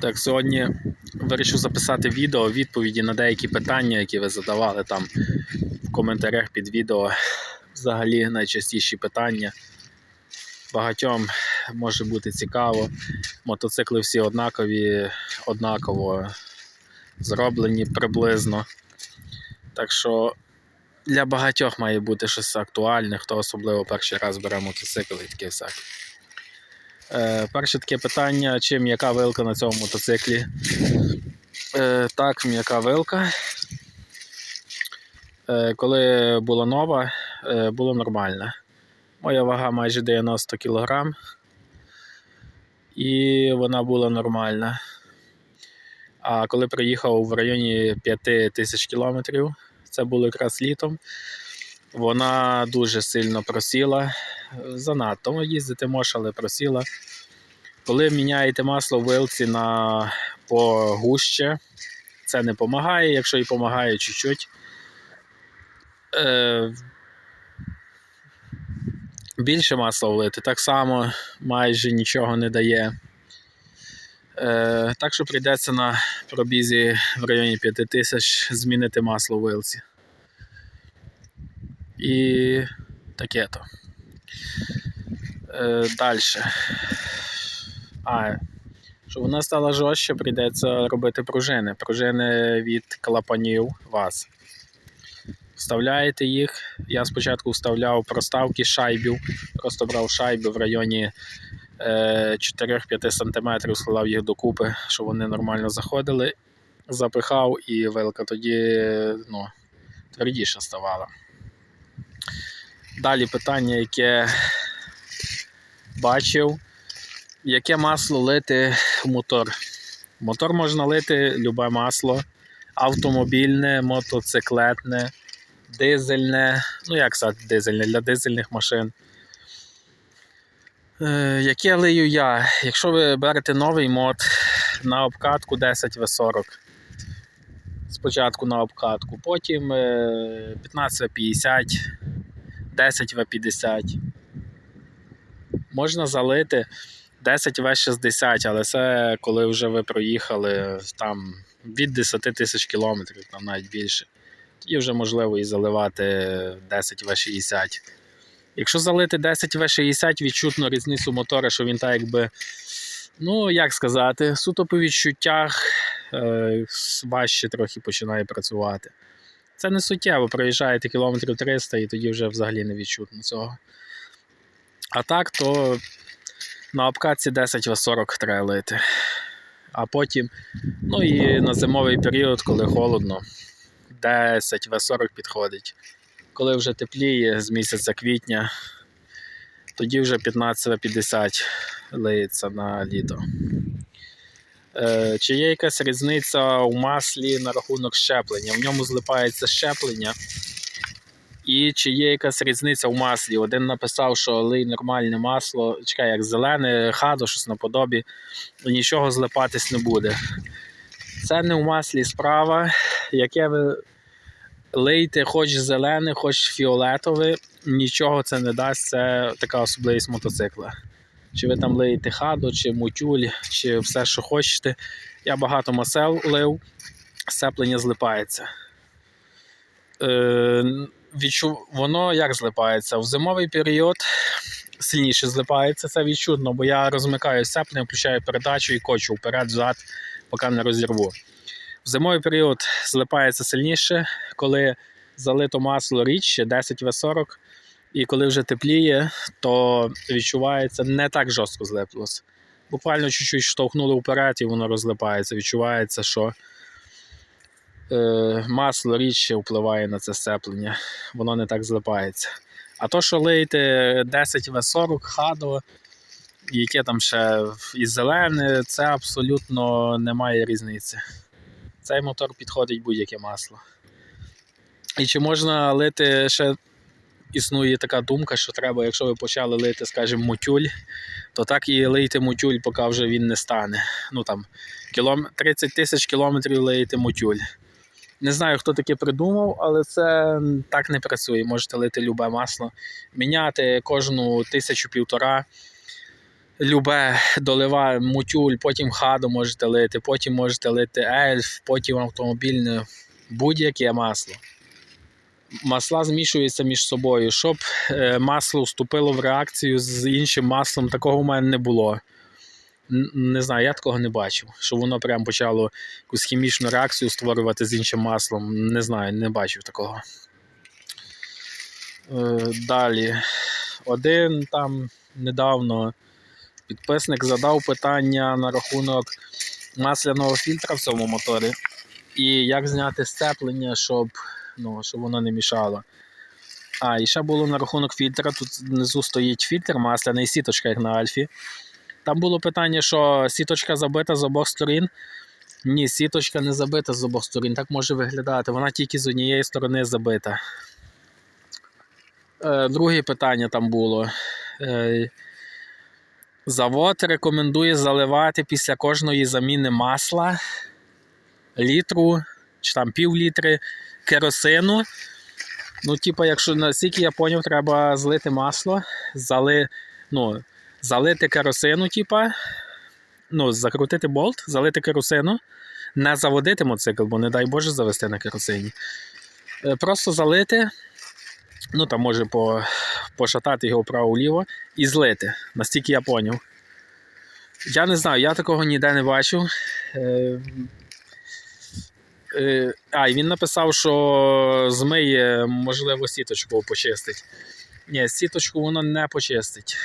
Так, сьогодні вирішив записати відео відповіді на деякі питання, які ви задавали там в коментарях під відео. Взагалі найчастіші питання. Багатьом може бути цікаво. Мотоцикли всі однакові, однаково зроблені приблизно. Так що для багатьох має бути щось актуальне, хто особливо перший раз бере мотоцикл і таке всяке. Е, перше таке питання: чи м'яка вилка на цьому мотоциклі? Е, так, м'яка вилка. Е, коли була нова, е, було нормально. Моя вага майже 90 кг. І вона була нормальна. А коли приїхав в районі 5 тисяч кілометрів, це було якраз літом, вона дуже сильно просіла. Занадто їздити можеш, але просіла. Коли міняєте масло в вилці на погуще, це не допомагає, якщо і допомагає чуть-чуть. Е, більше масла влити, так само майже нічого не дає. Е, так що прийдеться на пробізі в районі 5000 змінити масло в вилці. І таке то. Е, Далі. А, щоб вона стала жорстче, прийдеться робити пружини. Пружини від клапанів вас. Вставляєте їх. Я спочатку вставляв проставки шайбів, просто брав шайби в районі е, 4-5 см, складав їх докупи, щоб вони нормально заходили. Запихав і вилка тоді ну, твердіше ставала. Далі питання, яке бачив, яке масло лити в мотор. Мотор можна лити любе масло, автомобільне, мотоциклетне, дизельне, ну як сказати, дизельне для дизельних машин. Е, яке лию я? Якщо ви берете новий мод на обкатку 10В40, спочатку на обкатку, потім е, 15В50, 10В50. Можна залити 10В60, але це коли вже ви проїхали там від 10 тисяч кілометрів, там навіть більше. Тоді вже можливо і заливати 10В60. Якщо залити 10В60, відчутно різницю мотора, що він так якби, ну як сказати, суто по відчуттях е, важче трохи починає працювати. Це не суттєво, проїжджаєте кілометрів 300 і тоді вже взагалі не відчутно цього. А так, то на обкатці 10В40 треба лити. А потім, ну і на зимовий період, коли холодно, 10В40 підходить. Коли вже тепліє з місяця квітня, тоді вже 15В50 лиється на літо. Е, Чи є якась різниця у маслі на рахунок щеплення? В ньому злипається щеплення. І чи є якась різниця в маслі? Один написав, що лий нормальне масло, чекай, як зелене, хадо, щось наподобі, нічого злипатись не буде. Це не в маслі справа. Яке ви лийте, хоч зелене, хоч фіолетове, нічого це не дасть. Це така особливість мотоцикла. Чи ви там лиєте хадо, чи мутюль, чи все, що хочете. Я багато масел лив, сцеплення злипається. Е, відчу... Воно як злипається? В зимовий період сильніше злипається, це відчутно, бо я розмикаю сцеплення, включаю передачу і кочу вперед-взад, поки не розірву. В зимовий період злипається сильніше, коли залито масло рідше 10В40, і коли вже тепліє, то відчувається не так жорстко злиплося. Буквально чуть-чуть штовхнули вперед і воно розлипається. Відчувається, що е, масло рідше впливає на це сцеплення, воно не так злипається. А то, що лиєте 10В40 хадо, яке там ще і зелене, це абсолютно немає різниці. Цей мотор підходить будь-яке масло. І чи можна лити ще існує така думка, що треба, якщо ви почали лити, скажімо, мутюль, то так і лийте мутюль, поки вже він не стане. Ну там 30 тисяч кілометрів лиєте мутюль. Не знаю, хто таке придумав, але це так не працює. Можете лити любе масло, міняти кожну тисячу-півтора. любе доливає мутюль, потім хаду можете лити, потім можете лити ельф, потім автомобільне, будь-яке масло. Масла змішуються між собою. Щоб е, масло вступило в реакцію з іншим маслом, такого в мене не було. Не знаю, я такого не бачив. Що воно прям почало якусь хімічну реакцію створювати з іншим маслом. Не знаю, не бачив такого. Е, Далі. Один там недавно підписник задав питання на рахунок масляного фільтра в цьому моторі. І як зняти степлення, щоб, ну, щоб воно не мішало. А, і ще було на рахунок фільтра. Тут внизу стоїть фільтр масляний, сіточка, як на Альфі. Там було питання, що сіточка забита з обох сторін. Ні, сіточка не забита з обох сторін. Так може виглядати. Вона тільки з однієї сторони забита. Е, друге питання там було. Е, завод рекомендує заливати після кожної заміни масла літру чи там пів літри керосину. Ну, типу, якщо наскільки я поняв, треба злити масло, зали, ну, залити керосину, типа, ну, закрутити болт, залити керосину, не заводити мотоцикл, бо не дай Боже завести на керосині. Е, Просто залити, ну там може по, пошатати його вправо-вліво і злити. Настільки я поняв. Я не знаю, я такого ніде не бачив. Е, а, і він написав, що змиє, можливо, сіточку почистить. Ні, сіточку воно не почистить.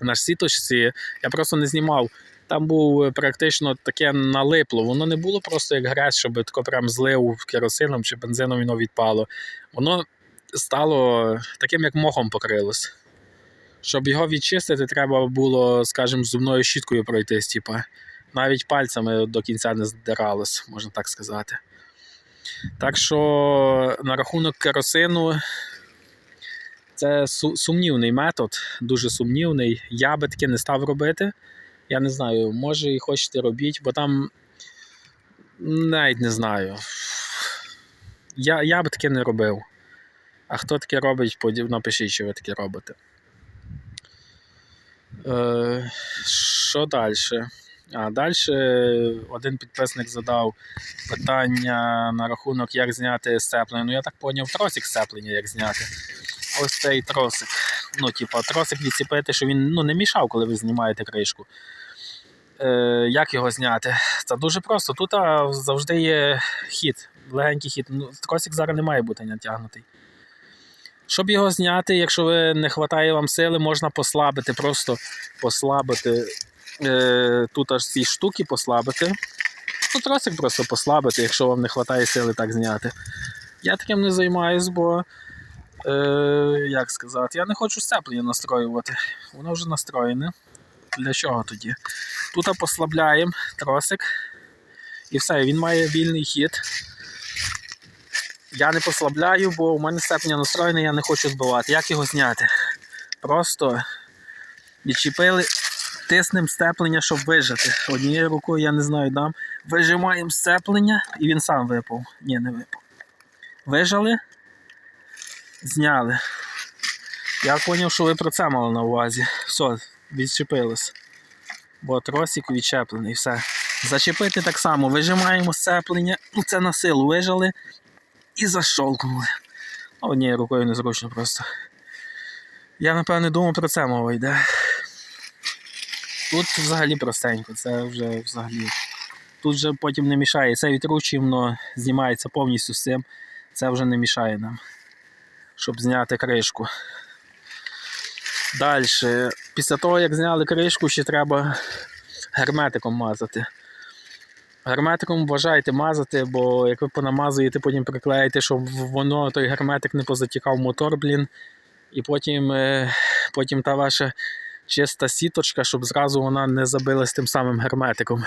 На сіточці я просто не знімав. Там був е, практично таке налипло. Воно не було просто як грязь, щоб тако прям злив керосином чи бензином воно відпало. Воно стало таким, як мохом покрилось. Щоб його відчистити, треба було, скажімо, зубною щіткою пройтись, типа. Навіть пальцями до кінця не здиралось, можна так сказати. Так що на рахунок керосину це сумнівний метод, дуже сумнівний. Я би таке не став робити. Я не знаю, може і хочете робіть, бо там навіть не знаю. Я, я би таке не робив. А хто таке робить, напишіть, що ви таке робите. Е, що далі? А далі один підписник задав питання на рахунок, як зняти сцеплення. Ну, я так зрозумів, тросик сцеплення, як зняти. Ось цей тросик. Ну, типа, тросик відціпити, щоб він ну, не мішав, коли ви знімаєте кришку. Е, як його зняти? Це дуже просто. Тут завжди є хід, легенький хід. Ну, тросик зараз не має бути натягнутий. Щоб його зняти, якщо ви не вистачає вам сили, можна послабити, просто послабити е, тут аж ці штуки послабити. Ну, тросик просто послабити, якщо вам не вистачає сили так зняти. Я таким не займаюсь, бо, е, як сказати, я не хочу сцеплення настроювати. Воно вже настроєне. Для чого тоді? Тут послабляємо тросик. І все, він має вільний хід. Я не послабляю, бо у мене сцеплення настроєне, я не хочу збивати. Як його зняти? Просто відчепили, тиснемо степлення, щоб вижати. Однією рукою я не знаю дам. Вижимаємо сцеплення і він сам випав. Ні, не випав. Вижали, зняли. Я зрозумів, що ви про це мали на увазі. Все, відчепилось. Бо тросик відчеплений, все. Зачепити так само, вижимаємо сцеплення, ну це на силу вижали і защолкнули. Ну, Однією рукою незручно просто. Я напевне думав про це мова йде. Тут взагалі простенько, це вже взагалі. Тут вже потім не мішає. Це відручуємо, воно знімається повністю з цим. Це вже не мішає нам, щоб зняти кришку. Далі. Після того, як зняли кришку, ще треба герметиком мазати. Герметиком вважайте мазати, бо як ви понамазуєте, потім приклеїте, щоб воно той герметик не позатікав мотор, блін. І потім, е, потім та ваша чиста сіточка, щоб зразу вона не забилась тим самим герметиком.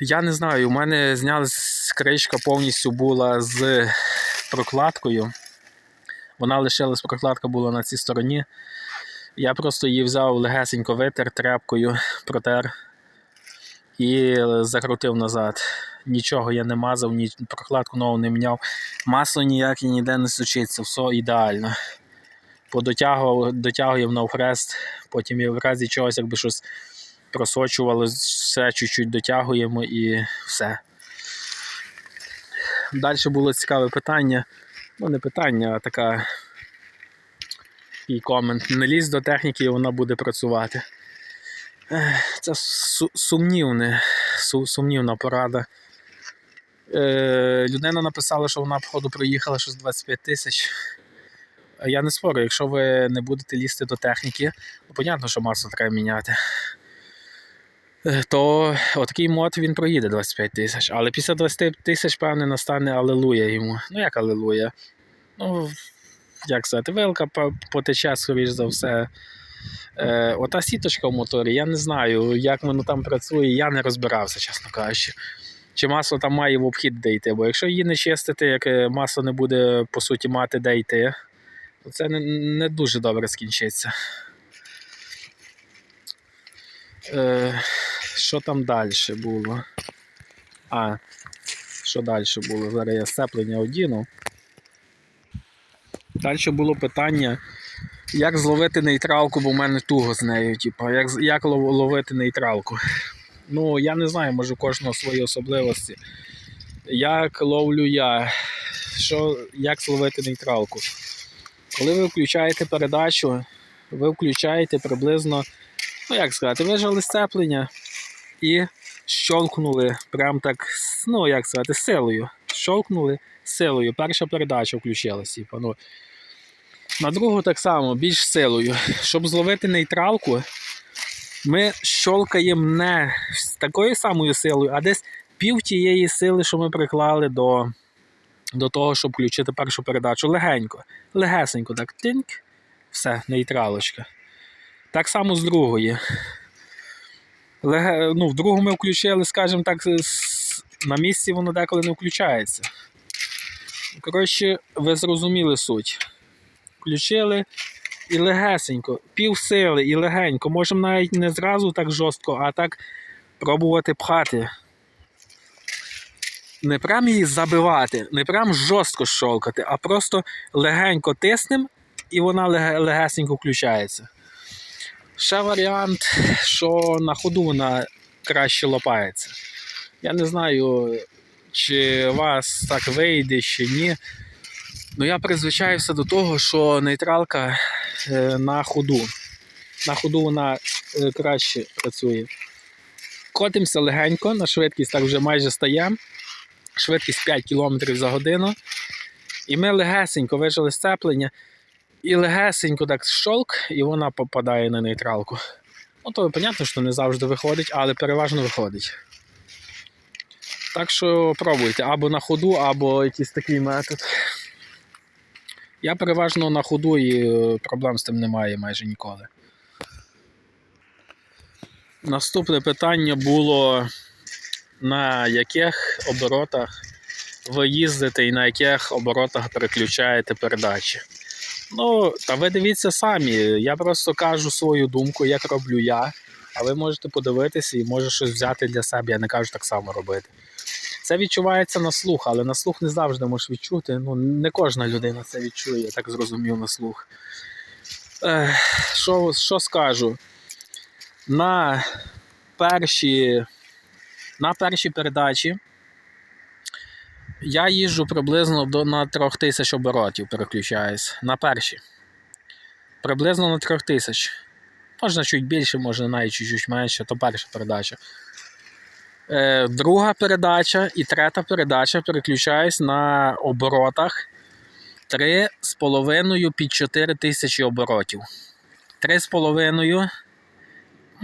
Я не знаю, у мене зняли з- кришка повністю була з прокладкою. Вона лишилась, прокладка була на цій стороні. Я просто її взяв легесенько витер тряпкою, протер і закрутив назад. Нічого я не мазав, ні прокладку нову не міняв. Масло ніяке ніде не сучиться, все ідеально. Подотягував, дотягуємо на хрест, потім і в разі чогось, якби щось просочувало, все чуть-чуть дотягуємо і все. Далі було цікаве питання. Ну, не питання, а така і комент. Не лізь до техніки, і вона буде працювати. Це су- сумнівне, сумнівна порада. Е, людина написала, що вона, походу, проїхала щось 25 тисяч. Е, Я не спорю, якщо ви не будете лізти до техніки, ну, понятно, що масло треба міняти. Е, То отакий мод він проїде 25 тисяч. Але після 20 тисяч, певне, настане алелуя йому. Ну як алелуя? Ну, як сказати, вилка по- потече, скоріш за все. Е, ота сіточка в моторі, я не знаю, як воно там працює, я не розбирався, чесно кажучи. Чи масло там має в обхід де йти, бо якщо її не чистити, як е, масло не буде по суті мати де йти, це не, не дуже добре скінчиться. Е, що там далі було? А, що далі було? Зараз я сцеплення одіну. Далі було питання, як зловити нейтралку, бо в мене туго з нею. Типу, як, як ловити нейтралку? Ну, я не знаю, може кожного свої особливості. Як ловлю я? Що, як зловити нейтралку? Коли ви включаєте передачу, ви включаєте приблизно, ну як сказати, вижали сцеплення і щолкнули прям так, ну як сказати, силою. Щолкнули силою. Перша передача включилась. Типу, ну. На другу так само, більш силою. Щоб зловити нейтралку, ми щолкаємо не з такою самою силою, а десь пів тієї сили, що ми приклали до, до того, щоб включити першу передачу. Легенько, легесенько, так тинк, все, нейтралочка. Так само з другої. Леге, ну, в другу ми включили, скажімо так, на місці воно деколи не включається. Коротше, ви зрозуміли суть. Включили і легесенько, пів сили і легенько. Можемо навіть не зразу так жорстко, а так пробувати пхати. Не прям її забивати, не прям жорстко щолкати, а просто легенько тиснем, і вона леге- легесенько включається. Ще варіант, що на ходу вона краще лопається. Я не знаю, чи вас так вийде, чи ні. Ну я призвичаюся до того, що нейтралка е, на ходу. На ходу вона е, краще працює. Котимося легенько, на швидкість так вже майже стаємо. Швидкість 5 км за годину. І ми легесенько вижили сцеплення. І легесенько так щолк, і вона попадає на нейтралку. Ну, то понятно, що не завжди виходить, але переважно виходить. Так що пробуйте або на ходу, або якийсь такий метод. Я переважно на ходу і е, проблем з тим немає майже ніколи. Наступне питання було: на яких оборотах ви їздите і на яких оборотах переключаєте передачі. Ну, та ви дивіться самі. Я просто кажу свою думку, як роблю я, а ви можете подивитися і може щось взяти для себе. Я не кажу так само робити. Це відчувається на слух, але на слух не завжди можеш відчути. Ну, не кожна людина це відчує, я так зрозумів на слух. Що скажу? На перші, на першій передачі я їжджу приблизно до, на 3000 оборотів, переключаюсь. На перші. Приблизно на 3000. Можна чуть більше, можна навіть чуть менше, то перша передача. Е, друга передача і третя передача переключаюсь на оборотах 3,5 під 4 тисячі оборотів. 3,5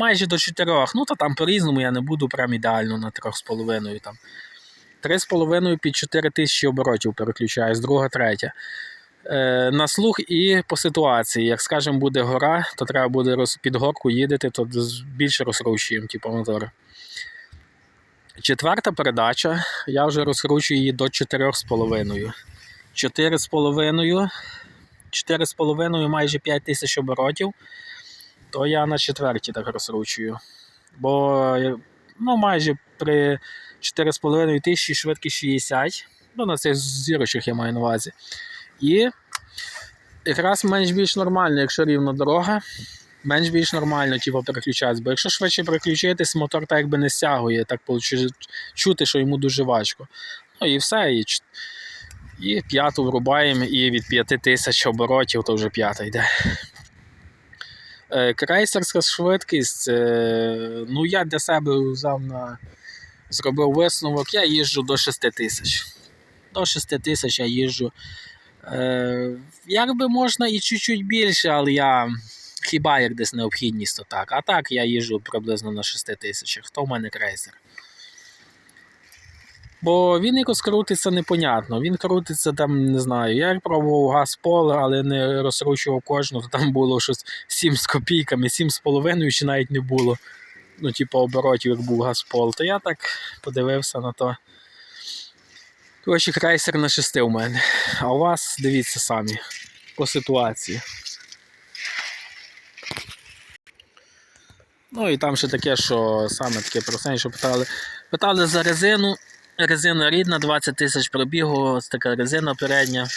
майже до 4. Ну, то там по-різному я не буду прям ідеально на 3,5 там. 3,5 під 4 тисячі оборотів переключаюсь, друга, третя. Е, на слух і по ситуації. Як скажемо, буде гора, то треба буде роз... під горку їдете, то більше розкручуємо, типу мотори. Четверта передача, я вже розкручую її до 4,5. 4,5, 4,5 майже 5 тисяч оборотів, то я на четвертій так розкручую. Бо е, ну, майже при 4,5 тисячі швидкість 60. Ну, на цих зірочок я маю на увазі. І якраз менш-більш нормально, якщо рівна дорога, менш-більш нормально типу, переключатися. Бо якщо швидше переключитись, мотор так якби не стягує, так чути, що йому дуже важко. Ну і все. І, і п'яту врубаємо, і від 5 тисяч оборотів то вже п'ята йде. Е, Крейсерська швидкість. е, Ну, я для себе взяв на зробив висновок, я їжджу до 6 тисяч. До 6 тисяч я їжджу. Е, якби можна і чуть-чуть більше, але я хіба як десь необхідність, то так. А так я їжджу приблизно на 6 тисячах. Хто в мене крейсер? Бо він якось крутиться непонятно. Він крутиться там, не знаю. Я пробував газ поле, але не розкручував кожну, то там було щось 7 з копійками, 7 з половиною чи навіть не було. Ну, типу, оборотів, як був газпол. То я так подивився на то. Коротше, крейсер на 6 у мене. А у вас дивіться самі по ситуації. Ну і там ще таке, що саме таке простеньке, що питали. Питали за резину. Резина рідна, 20 тисяч пробігу, ось така резина передня.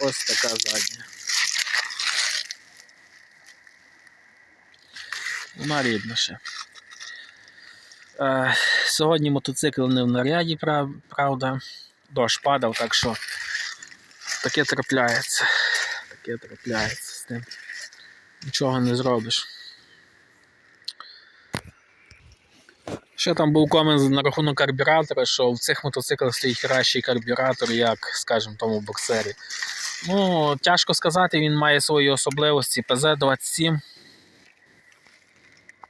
Ось така задня. Вона рідна ще. Е, сьогодні мотоцикл не в наряді, правда. Дощ падав, так що таке трапляється. Таке трапляється з тим. Нічого не зробиш. Ще там був комент на рахунок карбюратора, що в цих мотоциклах стоїть кращий карбюратор, як, скажімо, тому боксері. Ну, тяжко сказати, він має свої особливості. ПЗ-27.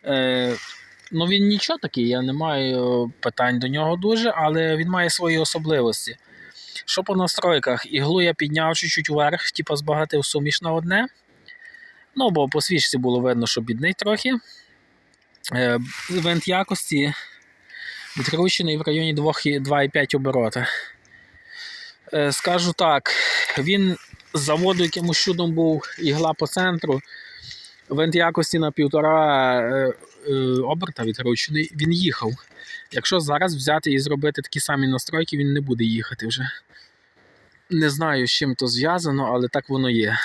Е, ну, він нічого такий, я не маю питань до нього дуже, але він має свої особливості. Що по настройках? Іглу я підняв чуть-чуть вверх, типу збагатив суміш на одне. Ну, бо по свічці було видно, що бідний трохи. Е, Вент якості відкручений в районі 2 2,5 оборота. Е, Скажу так, він з заводу якимось чудом був ігла по центру. Вент якості на півтора е, оберта відкручений, він їхав. Якщо зараз взяти і зробити такі самі настройки, він не буде їхати вже. Не знаю, з чим то зв'язано, але так воно є.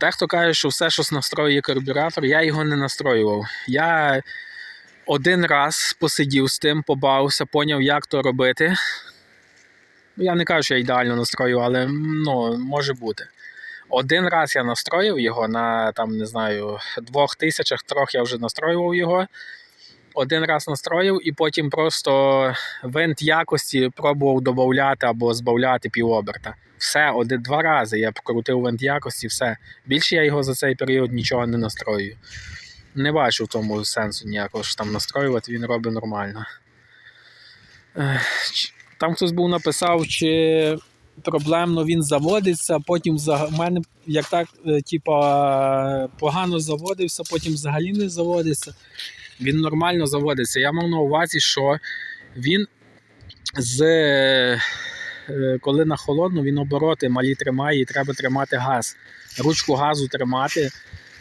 Дехто каже, що все, що настроює карбюратор, я його не настроював. Я один раз посидів з тим, побавився, поняв, як то робити. Я не кажу, що я ідеально настрою, але ну, може бути. Один раз я настроїв його на там, не знаю, двох тисячах, трьох я вже настроював його. Один раз настроїв і потім просто винт якості пробував додати або збавляти півоберта. Все, один, два рази я покрутив винт якості, все. Більше я його за цей період нічого не настрою. Не бачу в тому сенсу ніякого, що там настроювати, він робить нормально. Там хтось був написав, чи проблемно він заводиться, потім за в мене як так, е, типа, погано заводився, потім взагалі не заводиться. Він нормально заводиться. Я мав на увазі, що він з коли на холодну, він обороти малі тримає і треба тримати газ. Ручку газу тримати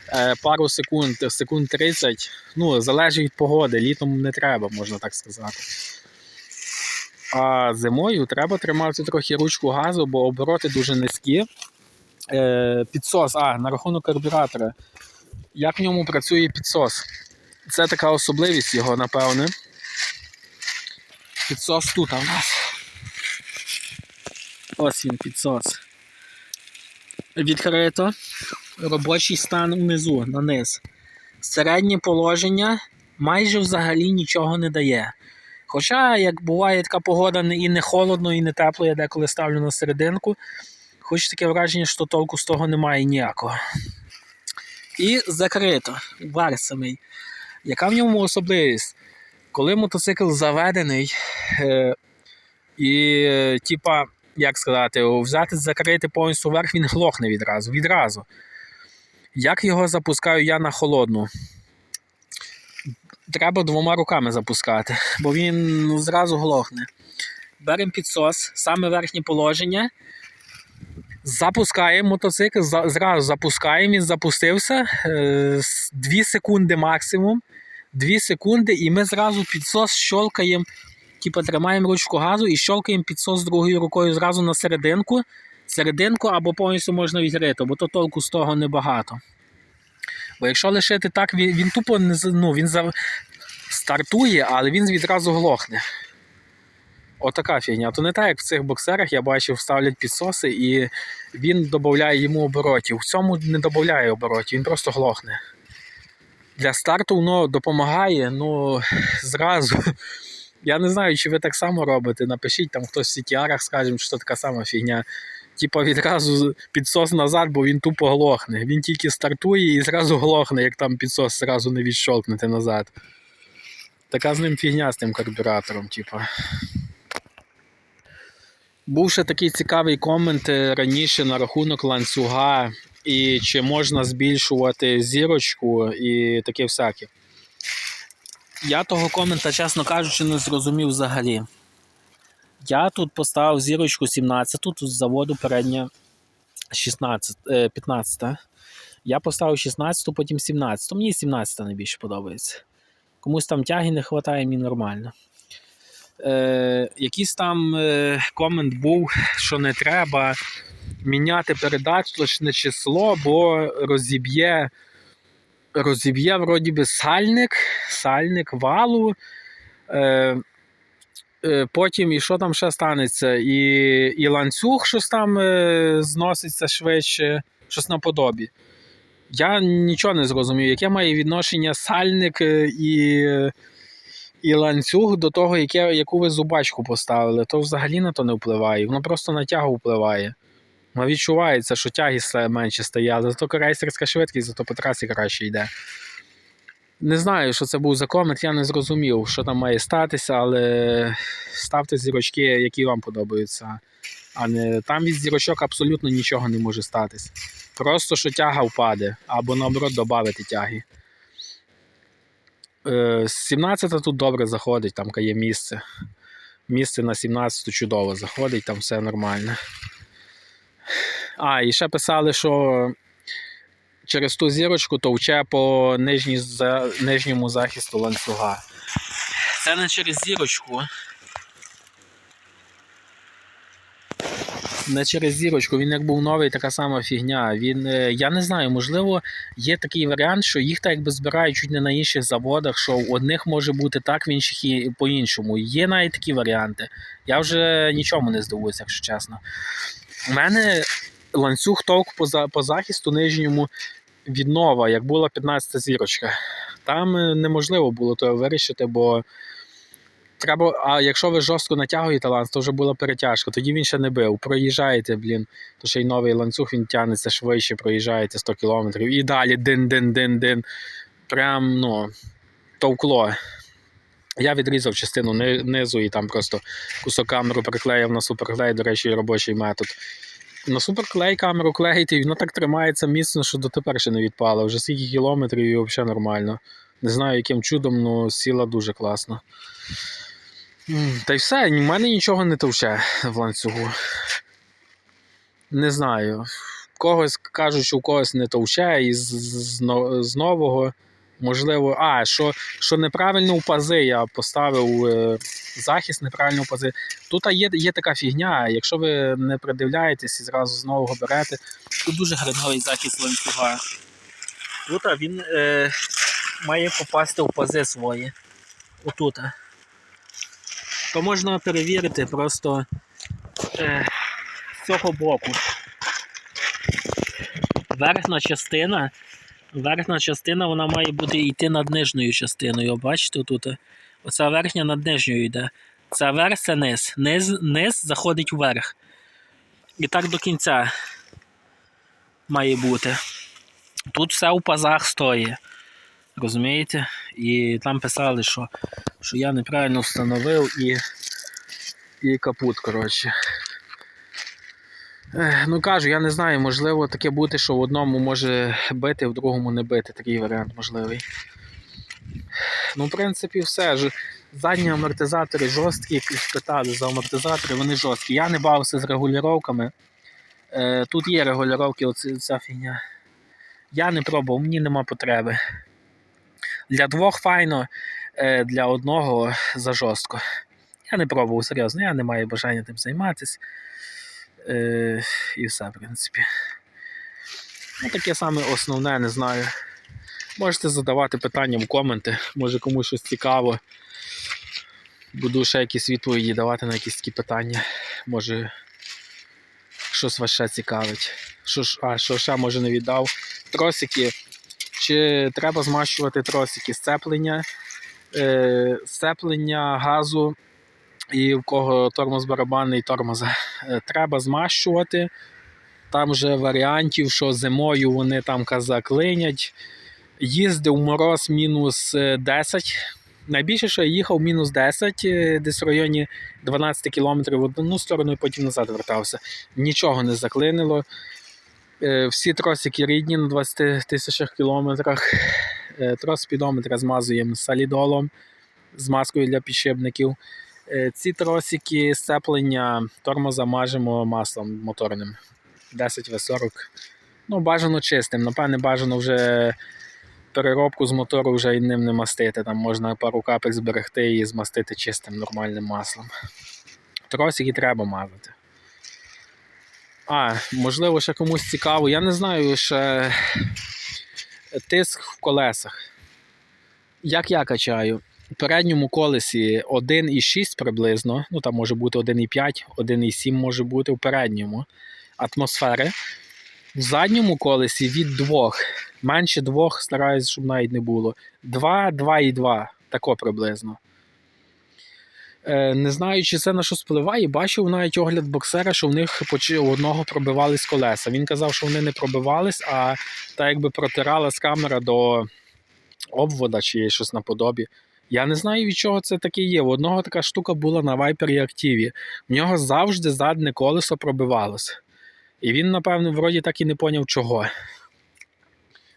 е, пару секунд, секунд 30. Ну, залежить від погоди. Літом не треба, можна так сказати. А зимою треба тримати трохи ручку газу, бо обороти дуже низькі. Е, підсос, а, на рахунок карбюратора. Як в ньому працює підсос? Це така особливість його, напевне. Підсос тут в нас. Ось він підсос. Відкрито. Робочий стан внизу, на низ. Середнє положення майже взагалі нічого не дає. Хоча, як буває така погода і не холодно, і не тепло, я деколи ставлю на серединку, хоч таке враження, що толку з того немає ніякого. І закрито. Вар самий. Яка в ньому особливість? Коли мотоцикл заведений, е, і, е, типа, як сказати, взяти, закрити повністю вверх, він глохне відразу. відразу. Як його запускаю я на холодну? Треба двома руками запускати, бо він ну, зразу глохне. Беремо підсос, саме верхнє положення. Запускаємо мотоцикл, зразу запускаємо, він запустився. 2 секунди максимум. 2 секунди, і ми зразу підсос щолкаємо Типа тримаємо ручку газу і щелкаємо підсос другою рукою зразу на серединку. Серединку або повністю можна відкрити, бо то толку з того небагато. Бо якщо лишити так, він, він тупо не ну, він за... стартує, але він відразу глохне. Отака фігня. То не так, як в цих боксерах я бачив, ставлять підсоси і він додає йому оборотів. В цьому не додає оборотів, він просто глохне. Для старту воно допомагає, ну зразу. Я не знаю, чи ви так само робите. Напишіть там хтось в CTR, скажімо, що це така сама фігня. Типа відразу підсос назад, бо він тупо глохне. Він тільки стартує і зразу глохне, як там підсос зразу не відщолкнете назад. Така з ним фігня з тим карбюратором, типа. Був ще такий цікавий комент е, раніше на рахунок ланцюга, і чи можна збільшувати зірочку і таке всяке. Я того комента, чесно кажучи, не зрозумів взагалі. Я тут поставив зірочку 17, тут з заводу передня 16, е, 15. Я поставив 16, потім 17. Мені 17 найбільше подобається. Комусь там тяги не вистачає, мені нормально. Е, якийсь там е, комент був, що не треба міняти передаточне число, бо розіб'є, розіб'є вроді би сальник, сальник валу. Е, е, потім і що там ще станеться? І, і ланцюг щось там е, зноситься швидше, щось наподобі. Я нічого не зрозумів, яке має відношення сальник е, і, і ланцюг до того, яке, яку ви зубачку поставили. То взагалі на то не впливає. Воно просто на тягу впливає. Воно відчувається, що тяги менше стає, зато рейсерська швидкість, зато по трасі краще йде. Не знаю, що це був за комент, я не зрозумів, що там має статися, але ставте зірочки, які вам подобаються. А не там від зірочок абсолютно нічого не може статись. Просто що тяга впаде, або наоборот додати тяги. Е, 17 тут добре заходить, там є місце. Місце на 17-ту чудово заходить, там все нормально. А, і ще писали, що через ту зірочку товче по нижній, за, нижньому захисту ланцюга. Це не через зірочку. Не через зірочку, він як був новий, така сама фігня. Він, е, я не знаю, можливо, є такий варіант, що їх так якби збирають чуть не на інших заводах, що у одних може бути так, в інших і по-іншому. Є навіть такі варіанти. Я вже нічому не здивуюся, якщо чесно. У мене ланцюг товк по, по захисту нижньому від нова, як була 15 зірочка. Там е, неможливо було то вирішити, бо треба. А якщо ви жорстко натягуєте ланц, то вже була перетяжка, тоді він ще не бив. Проїжджаєте, блін, то ще й новий ланцюг він тягнеться швидше, проїжджаєте 100 кілометрів і далі дин-дин-дин-дин. Прям, ну, товкло. Я відрізав частину низу і там просто кусок камеру приклеїв на суперклей, до речі, робочий метод. На суперклей камеру клеїти, і воно так тримається міцно, що дотепер ще не відпало. Вже скільки кілометрів і взагалі нормально. Не знаю, яким чудом, але сіла дуже класно. Та й все, в мене нічого не товче в ланцюгу. Не знаю. Когось кажуть, що у когось не товче із з, но- з нового. Можливо, а, що, що неправильно у пази я поставив е, захист неправильно у пази. Тут є, є така фігня, якщо ви не придивляєтесь і зразу з нового берете, тут дуже хреновий захист ланцюга. Тут він е, має попасти в пази свої. Отут. То можна перевірити просто е, з цього боку. Верхня частина. Верхня частина вона має бути йти над нижньою частиною. Бачите, тут оця верхня над нижньою йде. Це верх, це низ. Низ, низ заходить вверх. І так до кінця має бути. Тут все у пазах стоїть. Розумієте? І там писали, що, що я неправильно встановив і, і капут, коротше. Ну кажу, я не знаю, можливо таке бути, що в одному може бити, в другому не бити. Такий варіант можливий. Ну, в принципі, все. Задні амортизатори жорсткі, як питали за амортизатори, вони жорсткі. Я не бавився з регулюваннями. Е, тут є регулювання, оці, ця фігня. Я не пробував, мені нема потреби. Для двох файно, е, для одного за жорстко. Я не пробував серйозно, я не маю бажання тим займатися. Е, і все, в принципі. Ну, таке саме основне, не знаю. Можете задавати питання в коменти, може комусь щось цікаво. Буду ще якісь відповіді давати на якісь такі питання. Може, щось вас ще цікавить. Що а, що ще може не віддав? Тросики. Чи треба змащувати тросики? Сцеплення, е, сцеплення газу і в кого тормоз барабанний тормоза. Е, треба змащувати. Там вже варіантів, що зимою вони там каза клинять. Їздив мороз мінус е, 10. Найбільше, що я їхав мінус 10, е, десь в районі 12 кілометрів в одну сторону і потім назад вертався. Нічого не заклинило. Е, Всі тросики рідні на 20 тисячах кілометрах. Е, Трос спідометра змазуємо солідолом, змазкою для підшипників. Е, Ці тросики сцеплення тормоза мажемо маслом моторним. 10 В40. Ну, бажано чистим. Напевне, бажано вже переробку з мотору вже і ним не мастити. Там можна пару капель зберегти і змастити чистим нормальним маслом. Тросики треба мазати. А, можливо, ще комусь цікаво. Я не знаю ще тиск в колесах. Як я качаю? Передньому колесі 1,6 приблизно, ну там може бути 1,5, 1,7 може бути у передньому атмосфери. В задньому колесі від 2. Менше 2 стараюсь, щоб навіть не було. 2, 2,2. Тако приблизно. Е, не знаю, чи це на що впливає. Бачив навіть огляд боксера, що в них у одного пробивались колеса. Він казав, що вони не пробивались, а так якби протиралась камера до обвода чи щось наподобі. Я не знаю, від чого це таке є. У одного така штука була на Viper і Activі. В нього завжди задне колесо пробивалось. І він, напевно, вроді так і не поняв чого.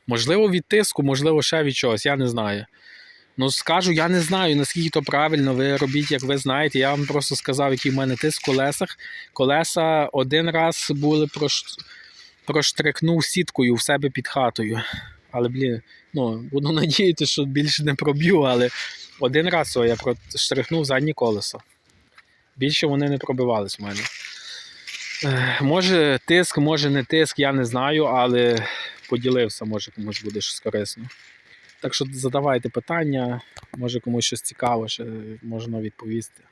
Можливо, від тиску, можливо, ще від чогось, я не знаю. Ну, скажу, я не знаю, наскільки то правильно. Ви робіть, як ви знаєте. Я вам просто сказав, який в мене тиск в колесах. Колеса один раз були прош... проштрикнув сіткою в себе під хатою. Але, блін, ну, буду надіятися, що більше не проб'ю, але один раз я проштрихнув заднє колесо. Більше вони не пробивались в мене. Може тиск, може не тиск, я не знаю, але поділився, може комусь буде щось корисно. Так що задавайте питання, може комусь щось цікаве, ще можна відповісти.